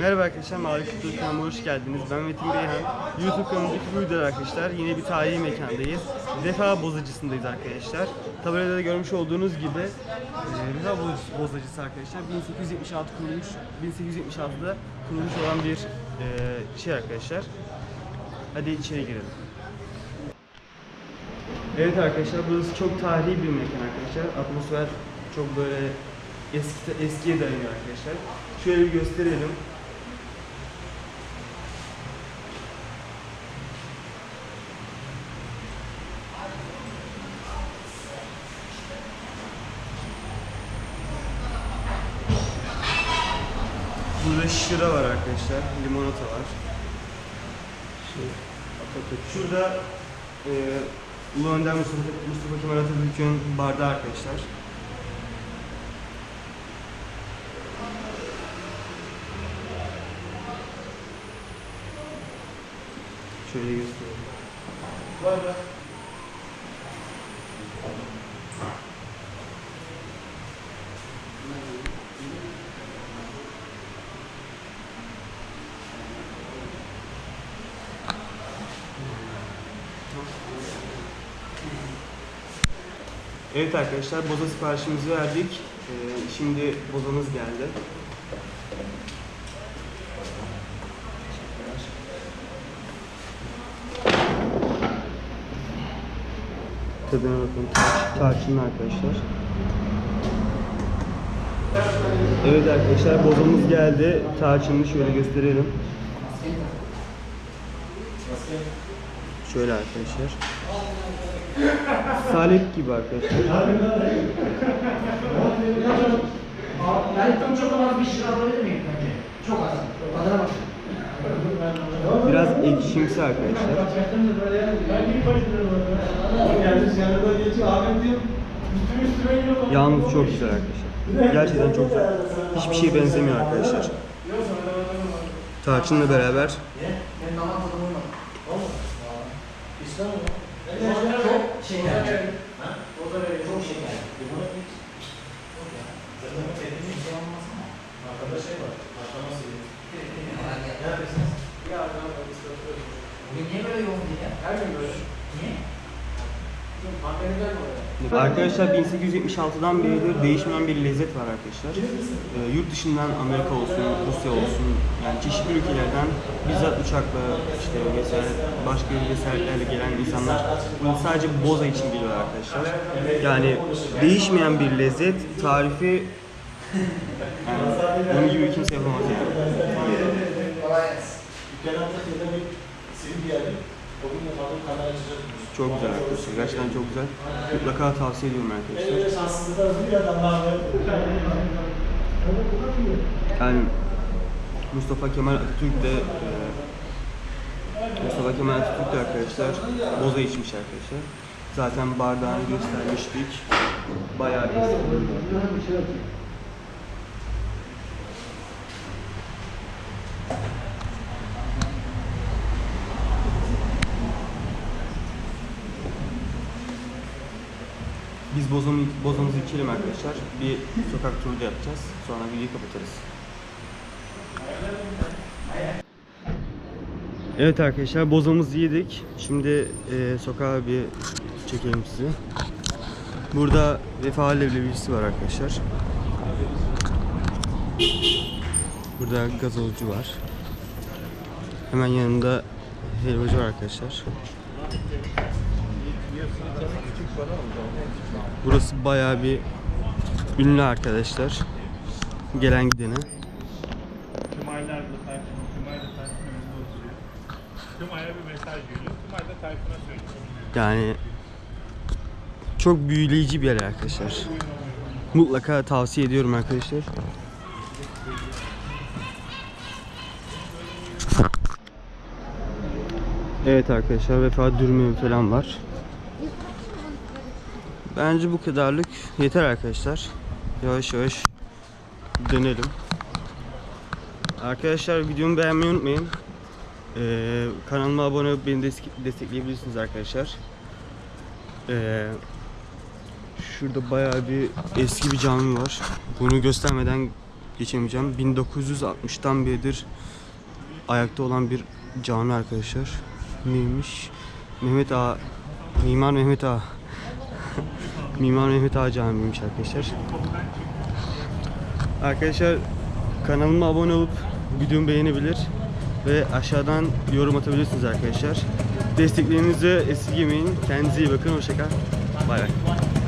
Merhaba arkadaşlar, Mavi Kültür kanalıma hoş geldiniz. Ben Metin Beyhan. YouTube kanalımdaki bu arkadaşlar yine bir tarihi mekandayız. Vefa Bozacısı'ndayız arkadaşlar. Tabelada da görmüş olduğunuz gibi e, Vefa Boz- Bozacısı arkadaşlar 1876 kurulmuş, 1876'da kurulmuş olan bir e, şey arkadaşlar. Hadi içeri girelim. Evet arkadaşlar burası çok tarihi bir mekan arkadaşlar. Atmosfer çok böyle eski eskiye dayanıyor arkadaşlar. Şöyle bir gösterelim. Burada şıra var arkadaşlar, limonata var. Şey. Şurada e, Ulu Önder Mustafa, Mustafa Kemal Atatürk'ün bardağı arkadaşlar. Şöyle göstereyim. Evet arkadaşlar boza siparişimizi verdik. Ee, şimdi bozamız geldi. Tadına bakın. Tar- Tarçınlı arkadaşlar. Evet arkadaşlar bozamız geldi. Tarçınlı şöyle gösterelim. Şöyle arkadaşlar. Salep gibi arkadaşlar. Ben çok az bir şey alabilir miyim önce? Çok az. Tadına bak. Biraz ekşimsi arkadaşlar. Yalnız çok güzel arkadaşlar. Gerçekten çok güzel. Hiçbir şeye benzemiyor arkadaşlar. Tarçınla beraber Tadım uymadı. Çok şeker. Çok şeker. Bugün niye böyle yoğun değil ya? Her gün böyle. Niye? Arkadaşlar 1876'dan beridir değişmeyen bir lezzet var arkadaşlar. Ee, yurt dışından Amerika olsun, Rusya olsun yani çeşitli ülkelerden bizzat uçakla işte vesaire başka ülke seyahatlerle gelen insanlar bunu sadece boza için geliyor arkadaşlar. Yani değişmeyen bir lezzet tarifi yani onun gibi kimse yapamaz yani. Kolay gelsin. Çok güzel arkadaşlar. Gerçekten çok güzel. Mutlaka tavsiye ediyorum arkadaşlar. Yani Mustafa Kemal Atatürk de e, Mustafa Kemal Atatürk de arkadaşlar boza içmiş arkadaşlar. Zaten bardağını göstermiştik. Bayağı eski. Biz bozamı, bozamızı içelim arkadaşlar. Bir sokak turu da yapacağız. Sonra videoyu kapatırız. Evet arkadaşlar bozamızı yedik. Şimdi e, sokağa bir çekelim sizi. Burada vefa leblebicisi var arkadaşlar. Burada gazozcu var. Hemen yanında helvacı var arkadaşlar. Burası bayağı bir ünlü arkadaşlar. Gelen gidene. Yani çok büyüleyici bir yer arkadaşlar. Mutlaka tavsiye ediyorum arkadaşlar. Evet arkadaşlar vefa dürümü falan var. Bence bu kadarlık yeter arkadaşlar. Yavaş yavaş dönelim. Arkadaşlar videomu beğenmeyi unutmayın. Ee, kanalıma abone olup beni destekleyebilirsiniz arkadaşlar. Ee, şurada bayağı bir eski bir cami var. Bunu göstermeden geçemeyeceğim. 1960'tan beridir ayakta olan bir cami arkadaşlar. Neymiş? Mehmet Ağa, Mimar Mehmet Ağa. Mimar Mehmet Ağa Camii'ymiş arkadaşlar. Arkadaşlar kanalıma abone olup videomu beğenebilir ve aşağıdan yorum atabilirsiniz arkadaşlar. Desteklerinizi esirgemeyin. Kendinize iyi bakın. Hoşçakal. Bay bay.